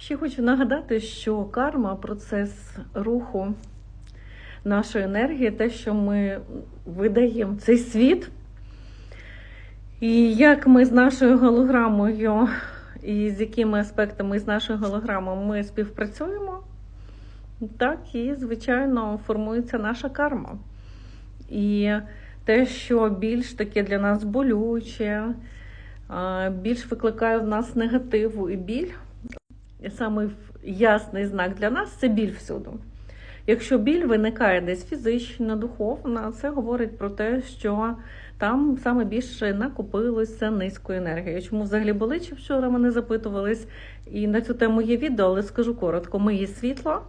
Ще хочу нагадати, що карма процес руху нашої енергії, те, що ми видаємо цей світ. І як ми з нашою голограмою, і з якими аспектами з нашою голограмою ми співпрацюємо, так і, звичайно, формується наша карма. І те, що більш таке для нас болюче, більш викликає в нас негативу і біль, самий ясний знак для нас це біль всюди. Якщо біль виникає десь фізично, духовно, це говорить про те, що там саме більше накопилося низької енергії. Чому взагалі болить? Вчора мене запитувались, і на цю тему є відео, але скажу коротко: ми є світло,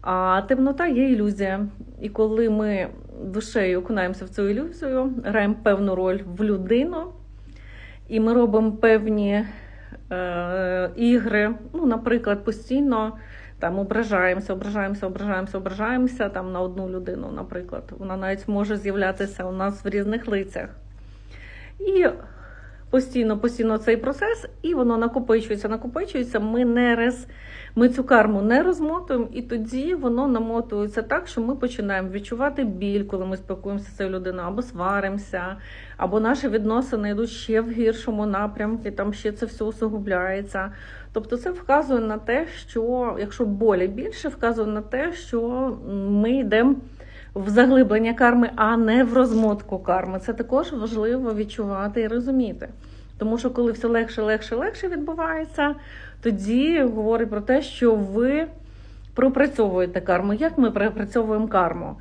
а темнота є ілюзія. І коли ми душею окунаємося в цю ілюзію, граємо певну роль в людину, і ми робимо певні е, ігри, ну, наприклад, постійно там ображаємося, ображаємося, ображаємося, ображаємося там на одну людину, наприклад. Вона навіть може з'являтися у нас в різних лицях. І постійно, постійно цей процес, і воно накопичується, накопичується. Ми не роз... ми цю карму не розмотуємо, і тоді воно намотується так, що ми починаємо відчувати біль, коли ми спілкуємося з цією людиною, або сваримося, або наші відносини йдуть ще в гіршому напрямку, там ще це все усугубляється. Тобто це вказує на те, що якщо болі більше, вказує на те, що ми йдемо в заглиблення карми, а не в розмотку карми. Це також важливо відчувати і розуміти. Тому що коли все легше, легше, легше відбувається, тоді говорить про те, що ви пропрацьовуєте карму. Як ми пропрацьовуємо карму?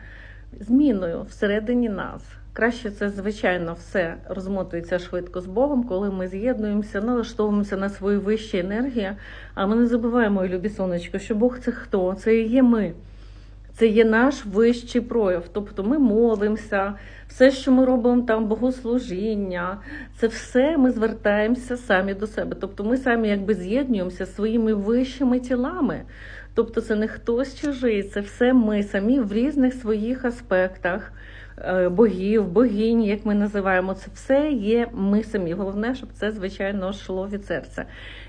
Зміною всередині нас. Краще це, звичайно, все розмотується швидко з Богом, коли ми з'єднуємося, налаштовуємося на свої вищі енергії. А ми не забуваємо, любі сонечко, що Бог це хто? Це і є ми. Це є наш вищий прояв. Тобто ми молимося, все, що ми робимо там, богослужіння, це все ми звертаємося самі до себе. Тобто ми самі якби з'єднуємося своїми вищими тілами. Тобто це не хтось чужий, це все ми самі в різних своїх аспектах. е, Богів, богинь, як ми називаємо, це все є ми самі. Головне, щоб це, звичайно, йшло від серця.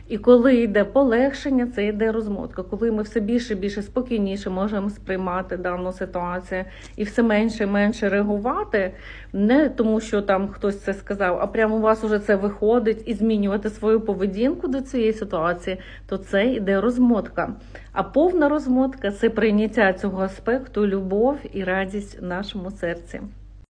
І коли йде полегшення, це йде розмотка. Коли ми все більше і більше спокійніше можемо сприймати дану ситуацію і все менше і менше реагувати, не тому, що там хтось це сказав, а прямо у вас уже це виходить і змінювати свою поведінку до цієї ситуації, то це йде розмотка. А повна розмотка це прийняття цього аспекту, любов і радість в нашому серці.